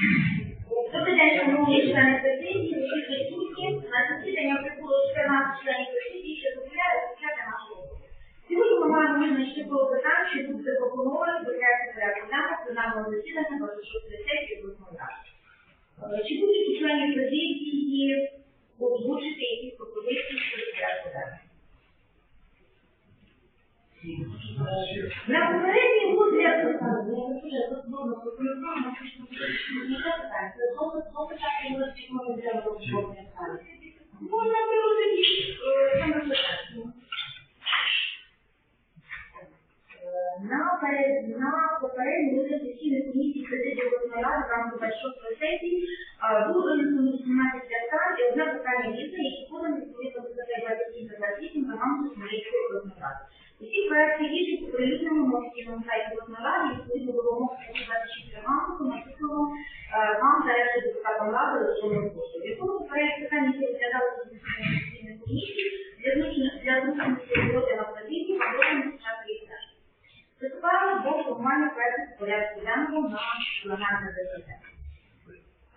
Добрий день, шановні члени президії, усі присутні. На засідання прибуло 14 членів президії, що дозволяє розпочати нашу роботу. Сьогодні ми маємо визначити про питання, що будуть запропоновані до порядку денного пленарного засідання 26 сесії обласної ради. Е, Чи будуть у членів президії озвучити якісь пропозиції щодо порядку денного? На попередній розгляд я дуже дословно прокоментую, що це питання. Це знову знову питання, ми розпочнемо для розробки питання. Можна приводити саме питання. На перед на попередній розгляд сесійної комісії президії обласної ради в рамках 26 сесії було винесено 18 питань і одне питання різне, які подані відповідно до статей 27 та 28 регламенту Хмельницької обласної. Усі проекти рішень оприлюднено на офіційному сайті обласної ради відповідно до вимог статті 26 регламенту надіслано е, вам та решті депутатам ради електронною поштою. В якому проект питання, які розглядалися в сесійної комісії, для зручності для зручності роботи на позиції, подобаємо спочатку їх теж. Приступаємо до формування проекту порядку денного на пленарне засідання.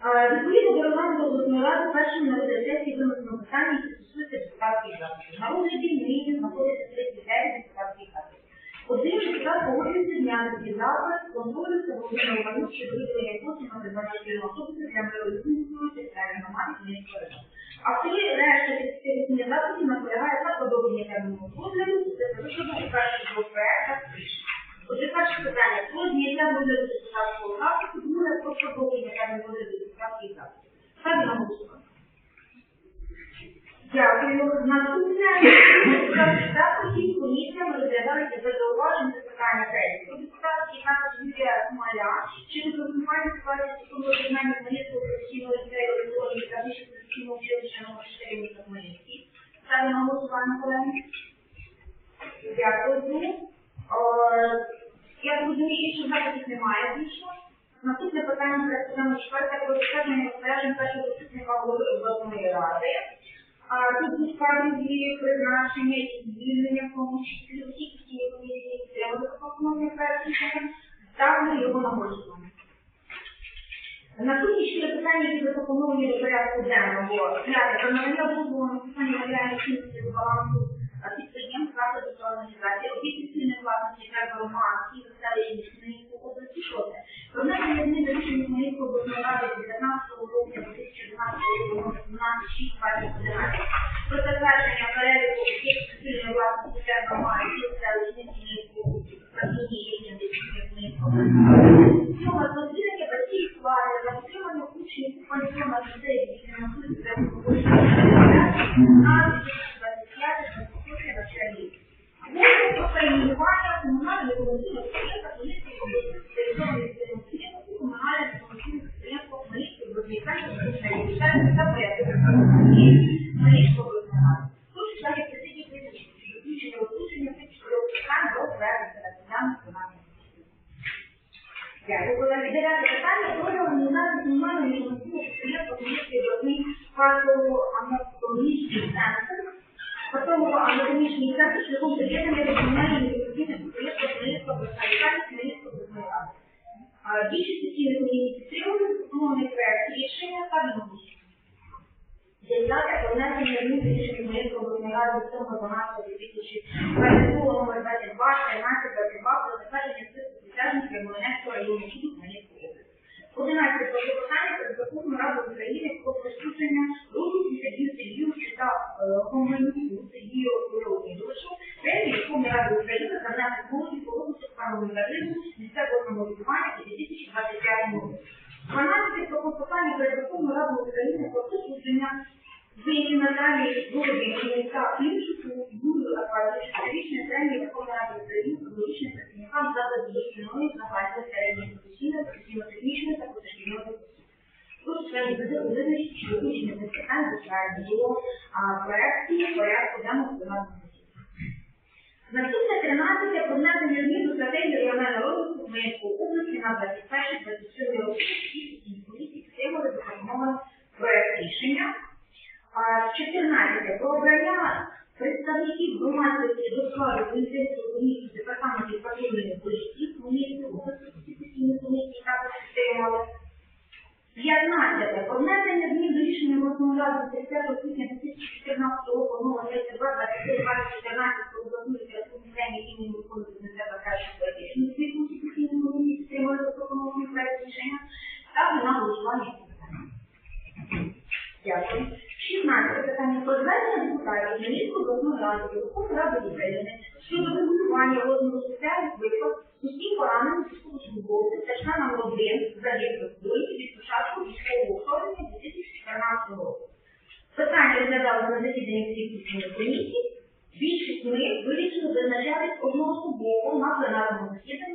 Е, Відповідно до регламенту обласної ради першим на розгляд сесії винесено питання, які стосуються депутатських запитів. На розгляді нині знаходиться 39 депутатських запитів. Один депутат погоджується зняти свій запит, контролюється Володимир Іванюк щодо виділення коштів на автобуса для миролюбної територіальної громади Хмельницького району. Автори решта 38 запитів наполягає на подобання терміну. Дякую. Наступне депутатських запитів комісіями розглядалися без питання третє. Про депутатський запит Юрія Смоля щодо трансформування ситуації стосовно об'єднання Хмельницького професійного ліцею електронної та вищого професійного училища номер 4 міста Хмельницький. Ставлю на голосування, колеги. Дякую. Я розумію, що запитів немає більше. Наступне питання порядку денного четверте про затвердження розпоряджень першого заступника голови обласної ради. А тут насправді призначення і звільнення в тому числі усіх підтримали запропонований проект рішення. Ставлю його на голосування. Наступні питання, які запропоновані до порядку денного. П'яте. Про надання дозволу на списання матеріальних цінностей до балансу підприємств закладу та організації, об'єктів спільної власності та громадські селищні Хмельницької області. Шосте. Про внесення змін до рішення Хмельницької обласної ради 19 грудня 2012 17 6 2011 про затвердження переліку об'єктів Більшість підтримали запропонований проект рішення та відомості. Дев'яте про внесення змін рішення обласної ради від 7 12 2022 номер 22, 13, 22 про затвердження списку присяжних Ямолинецького району суду Хмельницької області. Одинадцяте про питання перед Верховною Радою України про присудження розвитку Сергію Сергійовичу та Комуністу Сергію Леонідовичу премії Верховної Ради України за внесок голосів по розвитку парламентаризму місцевого самоврядування у 2025 році. 12 про клопотання перед Верховною Радою України про присудження Зміни Наталії Володимирівні та інших Юрію Акадовичу річної премії Верховної Ради України педагогічним працівникам закладу дошкільної загальної середньої професійної, професійно-технічної та позашкільної освіти. Тут членів ВЗУ визначить, що виключення цих питань звичайно було проєкті порядку денного пленарного засідання. Наступне 13 про внесення змін до стратегії регіонального розвитку Хмельницької області на 21-27 роки. Всі комісії підтримали запропонований проєкт рішення. А, 14. Про обрання представників громадськості до складу поліцейської комісії департаментів патрульної поліції Хмельницької області конституційної комісії також підтримали. 15. Про змін до рішення обласної ради 30 квітня 2014 року номер 32 23 2014 про обласну літературну імені Миколи Кузнецова кращого поетичного світу конституційної комісії підтримали запропонований проект рішення. Ставлю на голосування. Дякую. 16 питання про звернення депутатів Хмельницької обласної ради Верховної Ради України щодо регулювання розміру соціальних виплат усім пораненим військовослужбовцям та членам родин загиблих воїнів від початку військового вторгнення 2014 року. Питання розглядалося на засіданні постійних комісій. Більшість ми вирішили визначати одноособово на пленарному засіданні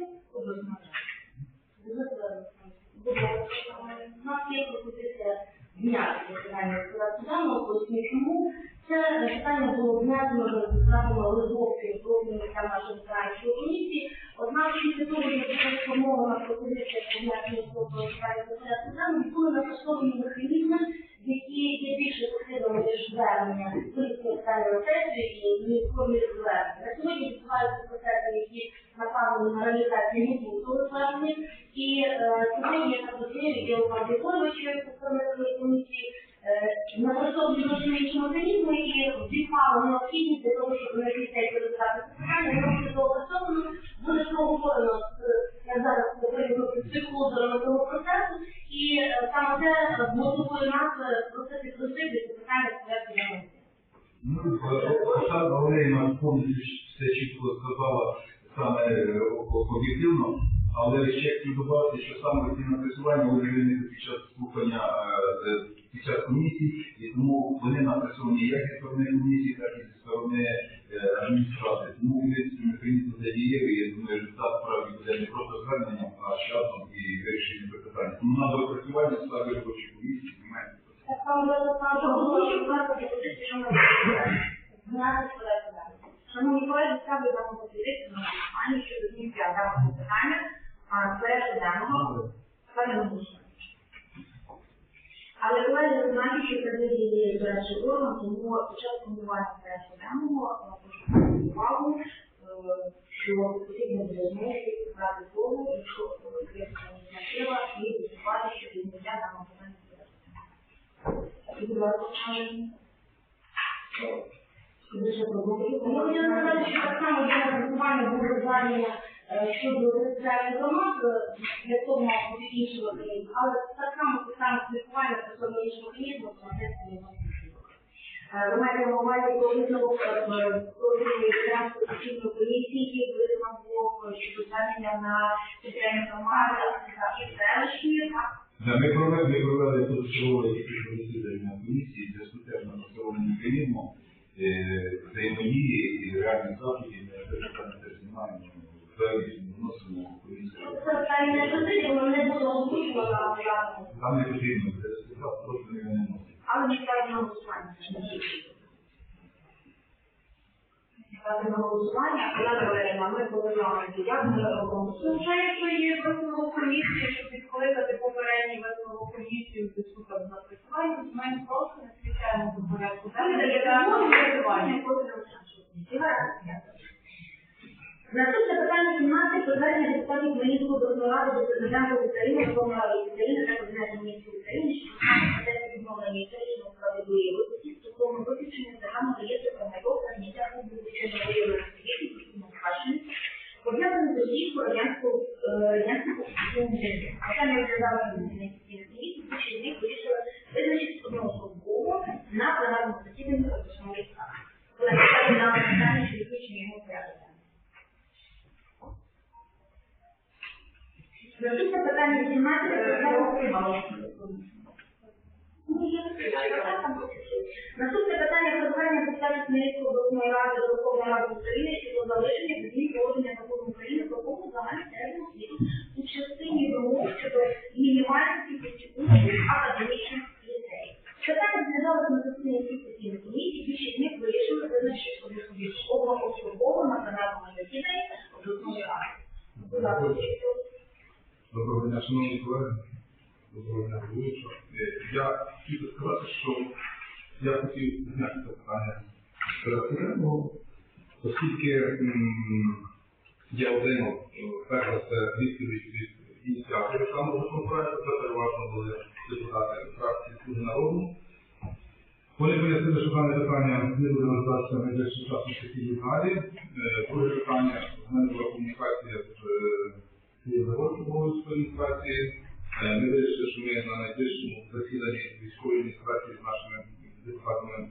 збираючої комісії. Однак після того, як була сформована пропозиція про внесення цього питання до порядку були застосовані механізми, які є більш ефективними ніж звернення питання на сесію і формі звернення. На сьогодні відбуваються процеси, які направлені на реалізацію мінімуму звернення, і е, сьогодні я так розумію, є у пані Григоровича, представниками комісії, е, напрацьовані зовсім інші механізми і відпали необхідність для того, щоб на цей результати питання, воно буде доопрацьовано, буде проговорено зараз говорю з стейкхолдерами цього процесу, і е, саме це мотивує нас е, просити просити це питання порядку денному. Ну, Оксана все чітко сказала саме е, об'єктивно, але ще хотів додати, що саме ці напрацювання вони виникли під час слухання е, під час комісії, і тому вони напрацьовані як зі сторони комісії, так і зі сторони е, адміністрації. Тому механізм дієвий, я думаю, результат справді буде не просто зверненням, а часом і вирішенням питання. Тому на допрацювання ставлю робочої комісії, знімаємо. Шановні колеги, ставлю дану пропозицію на голосування щодо зняття даного питання а, з порядку денного. Ставлю на голосування. Але колеги, знаєте, що президії є дорадчий орган, тому під час формування а, прошу звернути увагу, е, що потрібно буде знову брати слово, якщо є ініціатива, і виступати щодо зняття даного питання будь ласка. Дуже. Ну, я сказати, що так само для буде е, щодо реєстрації громад, е, для того мав бути інший механізм, але так само це саме спілкування стосовно іншого механізму, сесії не Ви маєте на увазі висновок профільної конституційної комісії, який висновок щодо звернення на територіальні громади, і селищі, так? Да, ми провели, ми провели тут чергове тільки засідання комісії, теж напрацьованим механізмом е, взаємодії і реальних заходів, ми теж знімаємо, завість вносимо комісію. Це питання не потрібно, не було озвучено на початку. Там не потрібно, це результат просто не виносить. Але не ставлю на голосування. Ставлю на голосування, Олена Валерійовна, ми як ми робимо. Ну, вже якщо є висновок комісії, щоб відкликати попередній висновок комісії в зв'язку з ми просто не включаємо до порядку. Ви денного даєте для змогу голосування. Наступне питання 17 про депутатів Хмельницької обласної ради до президента України, Верховної Ради України та Кабінету міністрів України щодо процесу відновлення історичної справедливої випадків стосовно виключення загального реєстру про майно та зняття обліку щодо воєнної світу культурно спадщини, пов'язаних з російською радянською е, радянською окупаційною землею. Питання розглядали на інвестиційних комісій, більше з них вирішили визначити одноособово на пленарному засіданні обласної ради. Коли ставлю на питання, що відключення його порядку. Наступне питання 18 Наступне питання про звернення Хмельницької обласної ради до Верховної Ради України щодо залишення змін положення закону України про повну загальну середню у частині вимог щодо мінімальності інститутів академічних ліцеїв. Питання розглядалося на засіданні всіх постійних комісій, більшість з них вирішили визначити собі обов'язково особливо на пленарному засіданні обласної ради. Будь ласка, Доброго дня, шановні колеги. Доброго дня, головуюча. Е, я хотів сказати, що я хотів зняти це питання переселеного, оскільки я отримав перш за відповідь від ініціаторів самого законопроекту, це переважно були депутати фракції «Слуги народу». Вони пояснили, що дане питання не буде розглядатися на найближчим часом в сесійній залі. Е, друге питання, в мене була комунікація з е, Києво-Загорською адміністрації. Е, Ми вирішили, що ми на найближчому засіданні військової адміністрації з нашими депутатами е,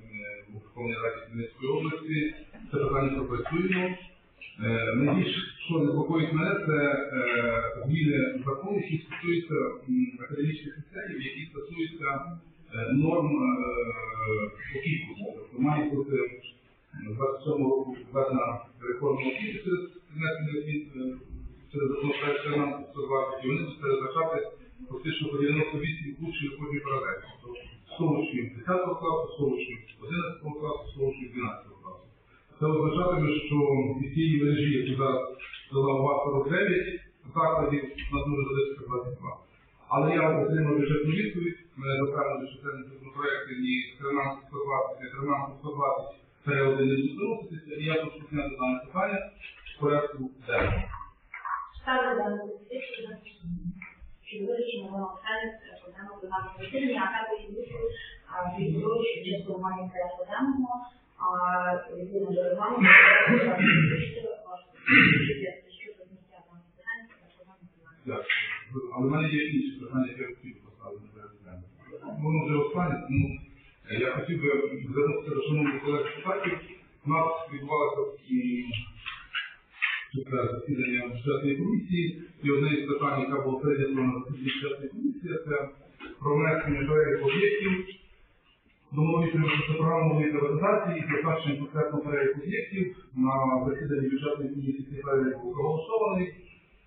у Верховній Раді Хмельницької області це питання пропрацюємо. Е, Найбільш, що непокоїть мене, це зміни в законі, які стосуються академічних ліцеїв, які стосуються норм опіку. Тобто має бути в 27 року введена реформа освіти через внесення освіт е, через законопроект 1320, і передбачати фактично по 98 учнів в кожній паралелі. Тобто 100 10 класу, 100 11 класу, 100 12 класу. Це означатиме, що від тієї мережі, яку зараз дала увага 49 закладів, нас може залишити 22. Але я отримав бюджетну відповідь, мене запевнили, що це не законопроекти ні 1320, ні 1320, це один не буде і я хочу зняти дане питання в порядку денному. Ставлю дану пропозицію на регламенту, Але є інші питання, я хотів поставити. Воно вже останнє, тому е, я хотів би звернутися до шановних колег депутатів. У нас відбувалося таке засідання бюджетної комісії, і одне із питань, яке було прийнято на засіданні бюджетної комісії, це про внесення переліку об'єктів. До новітньої програмової приватизації і призначення конкретно переліку об'єктів. На засіданні бюджетної комісії цей перелік був проголосований.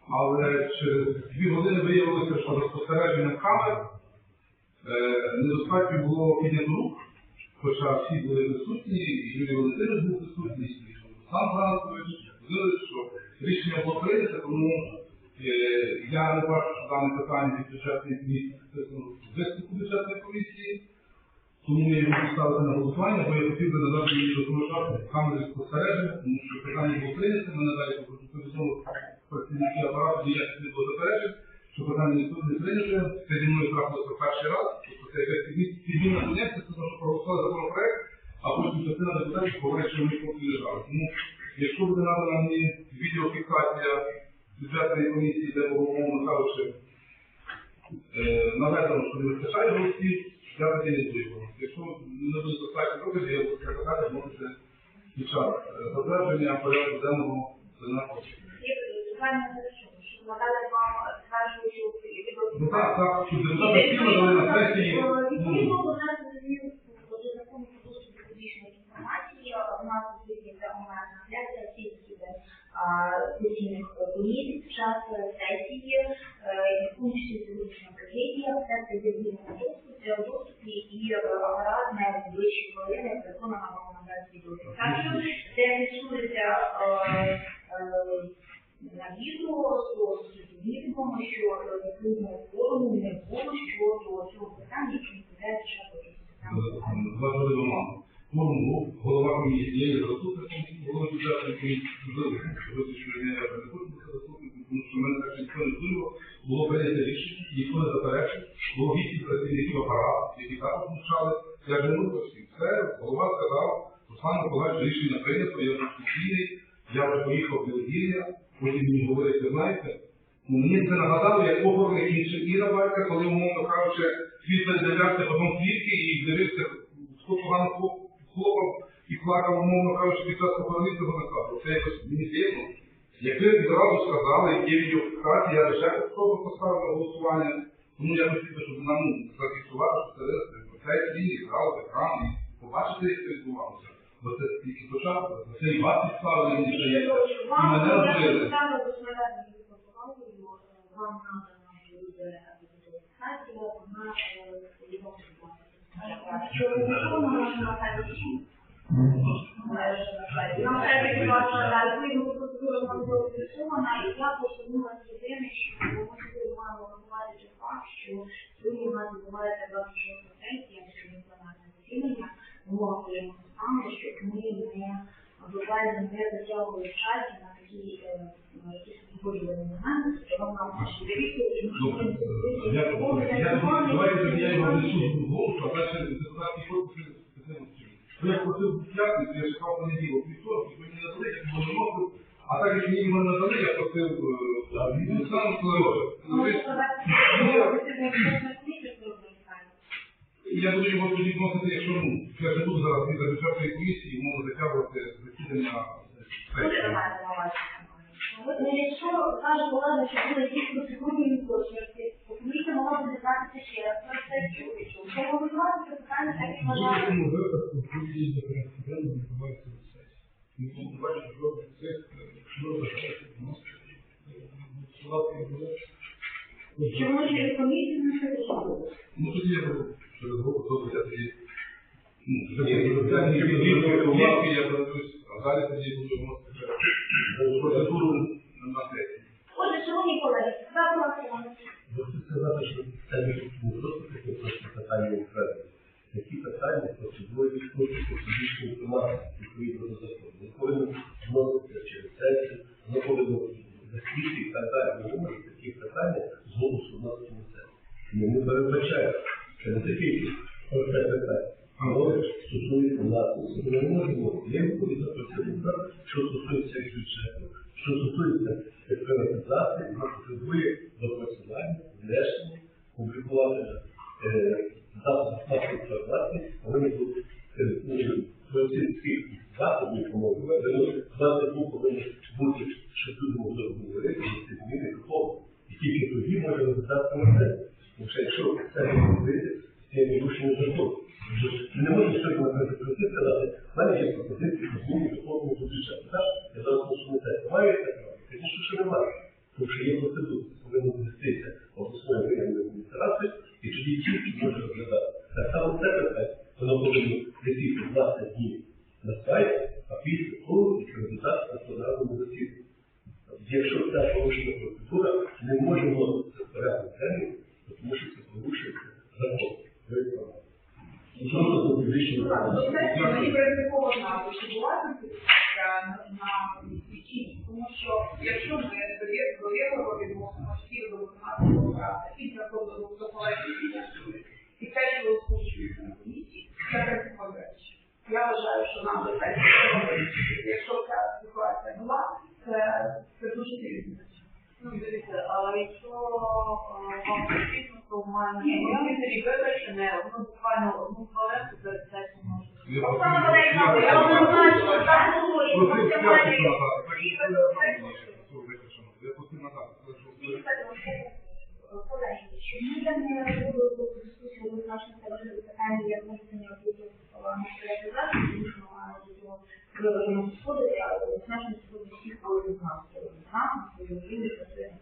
Але через дві години виявилося, що за спостереженням камер е, недостатньо було піднято рук, хоча всі були присутні, і Юрій Валентинович був присутній, і Олександр Франкович, говорили, що рішення було прийнято, тому е, я не бачу, що дане питання від бюджетної комісії записано в бюджетної комісії, тому я його поставити на голосування, бо я хотів би надати її допомагати камери спостереження, тому що питання було прийнято, ми надалі повідомили працівники апарату ніяких не було заперечень, що питання ніхто не прийняте, це зі мною трапилося перший раз, тобто це якась підміна поняття, тому що проголосували законопроект, а потім частина депутатів говорить, що вони поки лежали. Тому, якщо буде надана мені відеофіксація бюджетної комісії, де було, умовно кажучи, е, наведено, що не вистачає голосів, я не буду. Якщо не буде достатньо доказів, я буду секретаря можете під час е, затвердження порядку денного пленарного Ну так, так, щоб депутати спільно дали на сесії. Відповідно, ну, у нас змін до закону про доступ до публічної інформації. У нас відповідно онлайн трансляція всіх сесійних комісій під час сесії, е, апарату, які також ж не всі. Все, голова сказав, Руслан Миколаївич, рішення прийнято, я спокійний, я вже поїхав в Білогір'я, потім мені говорить, ви знаєте, Мені це нагадало, як охорони інша Іра Валька, коли, умовно кажучи, світ передивлявся потім клітки і дивився, хто погано хлоп- хлопав і плакав, умовно кажучи, під час похоронівського наказу. Це якось мені дивно. Як ви відразу сказали, є відеофіксація, я лише поставити на голосування, тому я хотів би, щоб нам ну, зафіксувати, що це. Це свій зал, екран, побачити, як це відбувалося. Бо це тільки початок, це і вас підставили, мені ще є. І мене розбили. Вам надана буде відеофіксація, вона відомо. Що ви можемо на сайті на сайті ваша відповідно процедура вам була зафіксована, і я повернулася єдине, що ми сьогодні маємо врахувати той факт, що сьогодні у нас відбувається 26 сесія, якщо не пленарне засідання, умова своєму саме, щоб ми не буквально не затягували в часі на такі е, якісь відбудовані моменти, що вам нам наші можливо, я, я, я, давайте я його внесу в голос, а перше депутатський корпус Бо я просив в п'ятницю, я чекав понеділок, вівторок, і мені надали, як було не можу. А так як мені його надали, я просив е, Оксану сказати. Можу сказати, що ви сьогодні бюджетна комісія про питання. Я буду вносити, якщо ну, я не буду зараз від бюджетної комісії, можу затягувати засідання. Буде увазі. Ну, Якщо каже влада, що були якісь процедурні неточності, то комісія могла б дізнатися ще раз про це. Що голосувати це питання так і В вважає. будь-якому випадку будь-які до порядку денного відбуваються на сесії. Ніхто не бачить, що це, робить цих, що захоче вносити. Голосувати і було. Чому через комісію не? Ну тоді я буду через року, то тоді. Ну, Ні, я ну, я зараз тоді ні, буду ні, ні, відповідати, я подивлюсь, а далі тоді буду вносити процедуру на сесії. Отже, шановні колеги, запросимо. Хочу сказати, що це не просто таке просто питання окремо. Такі питання процедури хочеться фізичної інформації відповідно до закону. Не повинно вноситися через сесію, не повинно засвіти і так далі. Ми не можемо такі питання з голосу вносити на сесію. Ми не передбачаємо. Це не таке просте питання. Але стосується нас, ми не можемо. Є відповідна процедура, що стосується бюджету, що стосується приватизації, вона потребує допрацювання, внесення, публікування е, засобів інформації, повинні бути е, ну, про ці всі засоби, по-моєму, бути, щоб люди могли говорити, ці зміни духовно. І тільки тоді може результат комітету. Тому що якщо це не робити, це є рушення закону. Ми не можемо сьогодні наприклад прийти і сказати, в мене є пропозиції по зміні духовного до бюджету. Так? Я зараз на комітет. Маю таке право? Звісно, що немає. Тому що є процедура, повинна внестися обласною воєнною адміністрацією, і тоді тільки може розглядати. Так само це питання, воно повинно висіти 20 днів на сайті, а після того як результат на пленарному засіданні. Якщо ця порушена процедура, не може вноситися в порядок денний, тому що це порушується закон. Ви праві. Просто публічно Мені принципово знати, що була конфлікція на причині, тому що якщо ми довірливо відносимо всіх до виконавчого права після того до колегії і те, що ви озвучуєте на комісії, це принципові речі. Я вважаю, що нам до цього, якщо ця ситуація була, це, це дуже серйозно. Ну, дивіться, але якщо е, вам потрібно, то в мене Ні, є ні. лімітері вибачення, ну, буквально одну хвилинку перед сесією можу. Я Оксана просив- Валерійовна, я я просив- однозначно за говорю, Просив це п'ятницю має надати, так і це я просив виключено. Я просив надати, це ж Колеги, що ми там не робили таку дискусію, ми наші себе питання, як ми це не робили на приватизацію, тому що ми маємо до цього виважено підходити, але однозначно сьогодні всі коли з нас, нам, свої люди, працюємо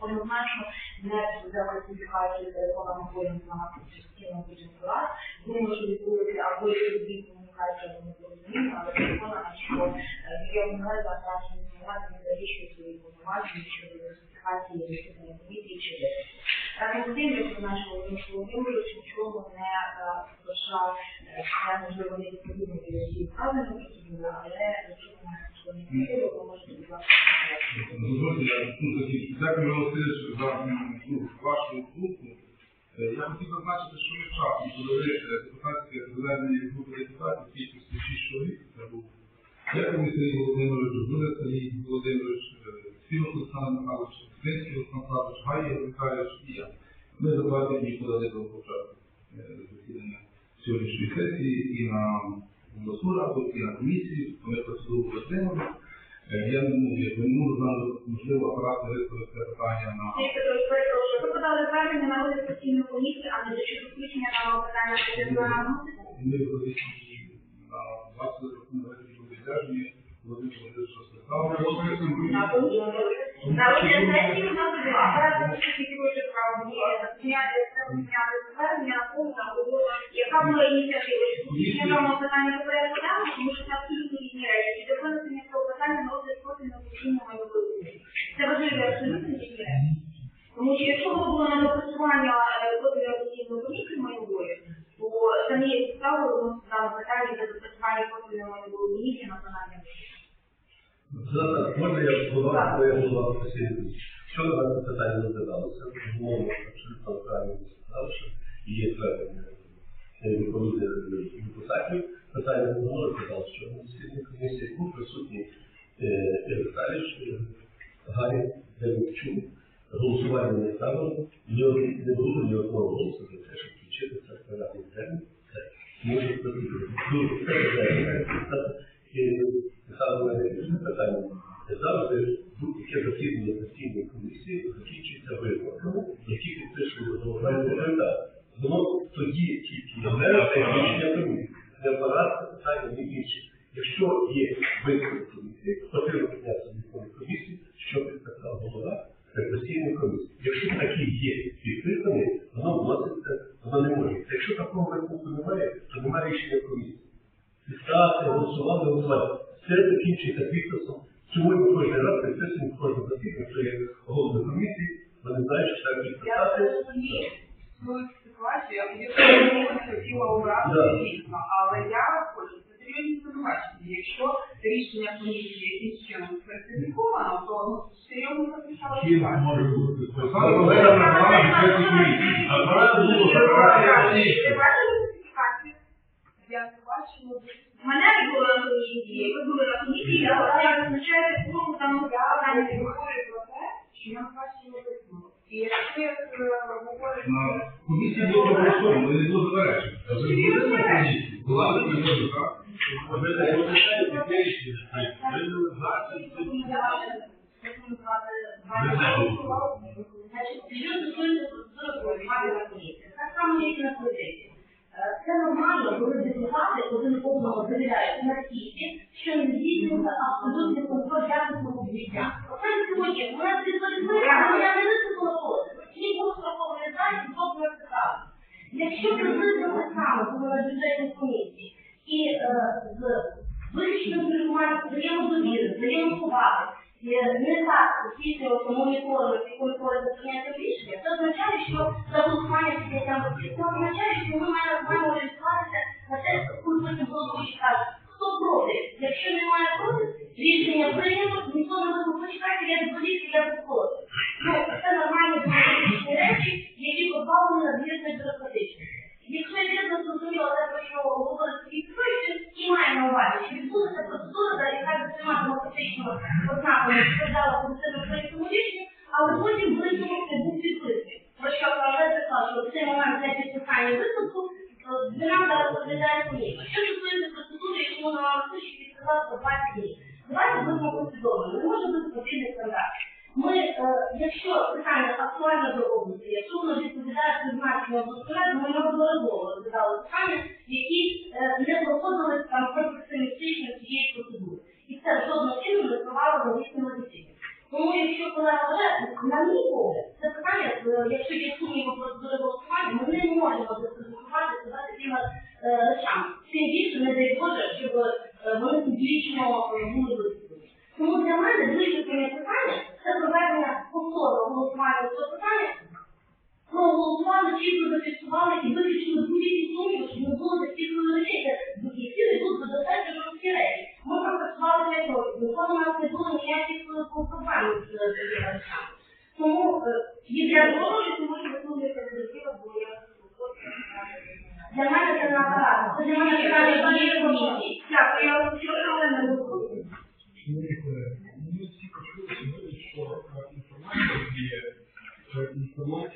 Однозначно не за класифікацію телефона ми будемо намагатися частину будемо брати. Думаю, що відбудеться або і комунікація, ми порозуміємо, але переконана, що є онлайн завтрашні інформації не завищує свої повноваження щодо класифікації засідання комісії чи десятки. Разом з тим, як нашого Володимир Володимирович нічого не залишав, що можливо не відповідно до її вказаної процедури, але якщо ви маєте свої можливо, ви можете, будь ласка, Дозвольте, я тут закінчу. Дякую, Васильович, за ну, вашу думку. Е, Я хотів зазначити, що ми вчасно е, депутатське звернення групи депутатів, кількості 6 чоловік. Це був Яковлев Сергій Володимирович, Жуля Сергій Володимирович, е, Співак Олександр Михайлович, Кринський Олександр Михайлович, Гай Михайлович і я. Ми за два тижні подали до початку е, засідання сьогоднішньої сесії і на раду, і на комісію. Ми процедуру підтримали. Е, Я не можу, я не можу знати, можливо, апарат виставити це питання на Сергій Петрович, перепрошую, ви подали звернення на розгляд постійної комісії, а не до щодо включення даного питання державну ми виходимо на 20 років на Володимир на комісію. На розгляд сесії у нас буде апарат дуже право зняти зняти звернення на яка була ініціатива, чи включення питання до порядку денного, тому що це абсолютно різні речі. До винесення цього питання на розгляд профільного постійного майнової. Це важливі абсолютно різні речі. Тому що якщо воно було на допрацювання профільної постійної комісії майнової, то це не є підставою виносити дане питання для допрацювання профільної майнової комісії на пленарному можна я голова, бо я голова посередині. Що на це питання розглядалося? Безумовно, абсолютно правильно що є звернення е, відповідних е, депутатів. Питання не можу сказати, що на засіданні комісії був присутній е, Євсталіш, Гарі Демчук. Голосування не ставили, не було ні одного голосу за те, щоб включити це це і Михайло Леонідович, питання. Завжди будь-яке засідання постійної комісії закінчується висновками. Якщо є висновок комісії, потрібно підняти комісії, що підписав голова постійної комісії. Якщо такий є підписаний, воно вноситься, воно не може. Якщо такого висновку немає, то немає рішення комісії. Підставити, голосувати, голосувати. Все закінчується підписом. Ми кожен раз підписуємо кожну засідання, що є голови комісії, вони знають, що треба Я розумію свою ситуацію, я хотіла обрати але я хочу це серйозні звинувачення. Якщо рішення комісії якимсь чином сфальсифіковано, то ну, серйозно захищала Ким може бути Ви бачили сертифікацію? Я не бачила Мене не було на комісії, ви були на комісії, я я визначаю, кого там Я не говорю про те, що я бачила висновок. І якщо я е, говорю На про комісії було проголосовано, але не комісії? Була не так? Так само як і не здійснюється. Якщо приблизно так само було на бюджетній і е, з вирішенням спілкування взаємодовіри, взаємоповаги, е, не так здійснювався моніторинг і контроль за прийняттям рішення, це означає, що за голосування підняттям. Це означає, що ми маємо з орієнтуватися на те, коли потім головуючий каже, хто проти. Якщо немає проти, рішення прийнято, ніхто не буде почекати, я відповідь, я проти. Ну, це нормальні демократичні речі, які позбавлені надмірної бюрократичності. Якщо я вірно зрозуміла те, про що говорить Петрович, і має на увазі, що відбудеться процедура, яка за цими демократичними ознаками сказала позитивно проєктному рішенню, але потім висновок не був підписаний. Про що Павло сказав, що в цей момент для підписання висновку нам зараз розглядає комісія. Що стосується процедури, яку ми вам слуші підказав за 20 днів. Давайте будемо послідовними. Не може бути потрібний стандарт. Ми, е, якщо питання актуальне до області, якщо воно відповідає призначенню безпосередньо, ми неодноразово розглядали питання, які е, не проходили там професіоналістично цієї процедури. І це жодним чином не впливало на їхнє засідання. Тому якщо колега на мій погляд, це питання, е, якщо є сумніви процедури голосування, ми не можемо дискредитувати себе такими речами. Тим більше, не дай Боже, щоб вони публічно були. Тому для мене вичерпання питання це проведення повторного голосування цього питання. Проголосували, чітко зафіксували і виключили будь-які сумніви, щоб не було таких речей, де які йдуть до достатньо жорсткі речі. Ми пропрацювали 5 років, ніколи у нас не було ніяких проблем з речами. Тому е, Я є думаю, що може висунути кандидатура, бо я для мене це не. Це для мене питання комісії. Дякую, я вас вчора але не буду.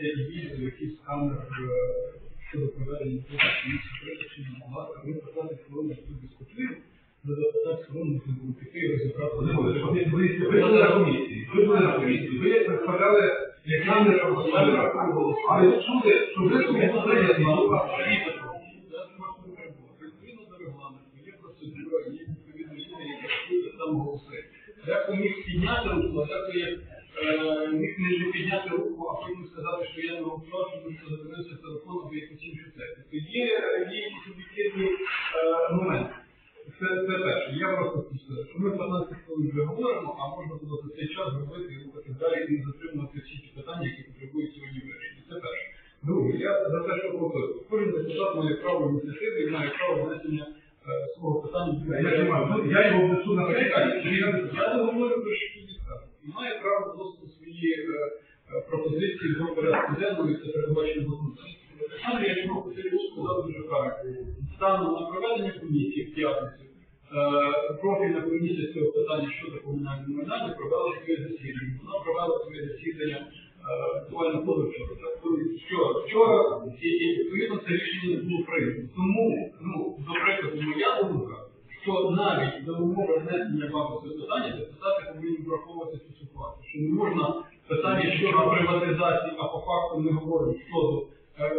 Інформація і відео, які сканер е, право ініціативи і має право внесення е, свого питання. Я ну, я його внесу на комісію, я не говорю про що тобі. Має право вносити свої е, е, пропозиції до порядку денного, і це передбачено законодавством. Олександр Ячмов Васильович сказав дуже правильно. Станом на проведення комісії в п'ятницю, профільна комісія з цього питання щодо комунального майна провела своє засідання. Вона провела своє засідання е, позавчора. коли Вчора, вчора, і, відповідно це рішення не було прийнято. Тому, ну, до прикладу, моя думка, що навіть за умови внесення цього питання, депутати повинні враховувати цю ситуацію, що не можна питання щодо приватизації, а по факту не говоримо щодо е,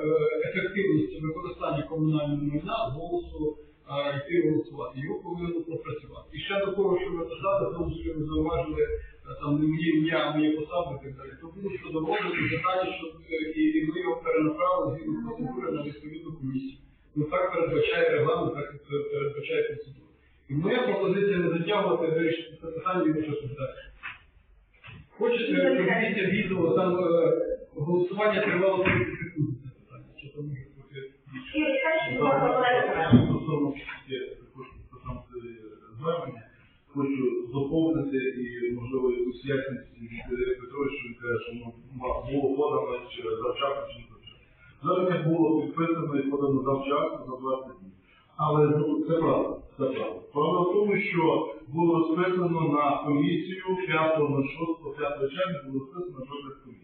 ефективності використання комунального майна голосу е, йти голосувати. Його повинно пропрацювати. І ще до того, що ви писали, тому що ви зауважили там не моє ім'я, моє посаду і так далі. То було що доводити питання, що е, і, ми його перенаправили згідно процедури на відповідну комісію. Ну так передбачає регламент, так передбачає процедура. І моя пропозиція не затягувати вирішити це питання і часу далі. Хочете проведіть відео, там е, голосування тривало 30 секунд. Це питання. Чи то може бути більше? Стосовно також стосовно звернення, хочу доповнити і, можливо, якусь ясність Петрович, Петровича, що він каже, що ну, було подано чи завчасно, чи не завчасно. Звернення було підписано і подано завчасно за 20 днів. Але ну, це правда, це правда. Правда в тому, що було розписано на комісію 5 на 6, 5 червня було розписано жодних комісії.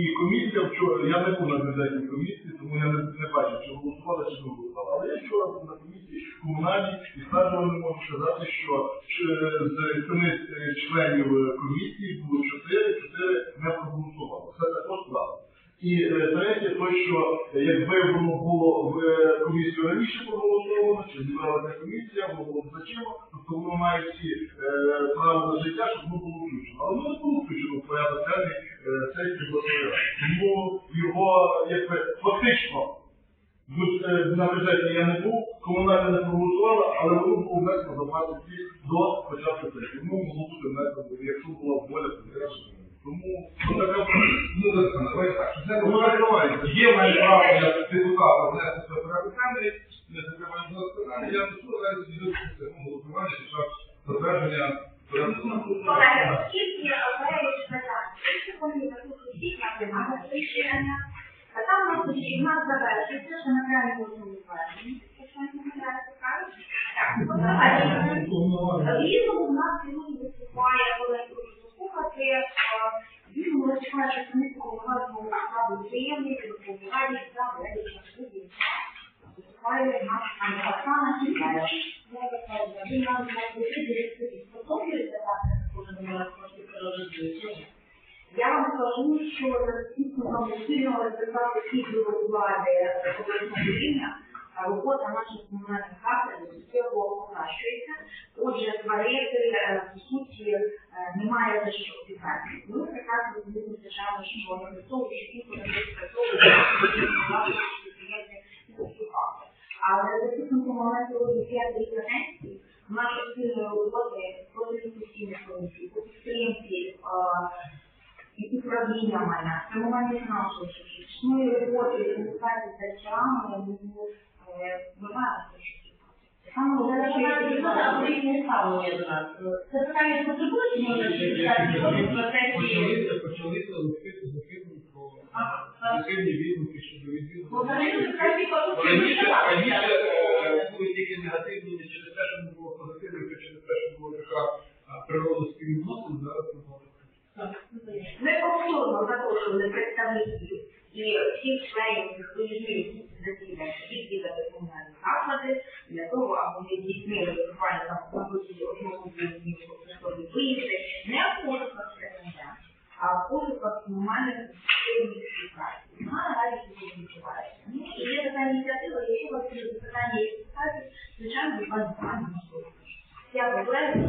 І комісія вчора, я не був на бюджетній комісії, тому я не, не бачив, чи голосувала, чи не голосувала. Але я вчора був на комісії комунальній і стверджувано не можу сказати, що з семи членів комісії було 4, 4 не проголосували. Це також правда. І третє, то, що е, якби воно було в е, комісію раніше проголосовано, чи зібралася комісія, воно було б зачимо, тобто воно має всі е, право на життя, щоб воно було включено. Але воно не було включено в порядок денний сесії обласної. Тому його якби фактично на бюджеті я не був, комунальна не проголосувала, але воно було внесено за 20 днів до початку сесії. Воно могло бути внесено, якщо була воля президента. Тому ну, така Ну, Олександр, давайте так. що Це Тому закривається. Є мене право як депутата внести це порядок не закриваю голосування. Я несу зараз відео голосування під час затвердження. Колеги, оскільки перелік питань, що рішення, а там у нас завершується, що на. Якщо не помиляюся, правильно? Так, от. Він у нас сьогодні виступає, коли е, він виступає, що комісія головного складу приємний, відповідальний за вирішення судді. Виступає наш пані Оксана Сідаєва. Він нам. Я вам скажу, що за підсумком спільного результату підбору влади рівня робота наших комунальних закладів суттєво покращується. Отже, створити, по суті, немає за що питання. Ми прекрасно собі звичайно, що використовуючи ті підприємці виступати. Але за підсумком моменту п'ятої каденції нашої спільної роботи проти постійних комісій, по підтримці, е, і управління майна, спрямування фінансових ручної роботи, комунікації з речами, ми маємо це що Саме головне, що я Це питання потребує, чи може в процесі Почалися, листи захисні про позитивні відгуки щодо відвідування. Бо взагалі в процесі Раніше, раніше е, були тільки негативні не через те, що не було позитивних, а через те, що була така природа співвідносин, зараз набагато. Ми повторно запрошували представників і всіх членів цих виїзних засідань відвідати комунальні заклади для того, аби ми здійснили буквально там протязі одного приходили виїзди не в пошуках СНД, а в пошуках нормальних ефективних. Вона наразі тут відбувається. Ну і є така ініціатива, якщо вас є запитання і співпраці, звичайно, ви пані Дякую, колеги,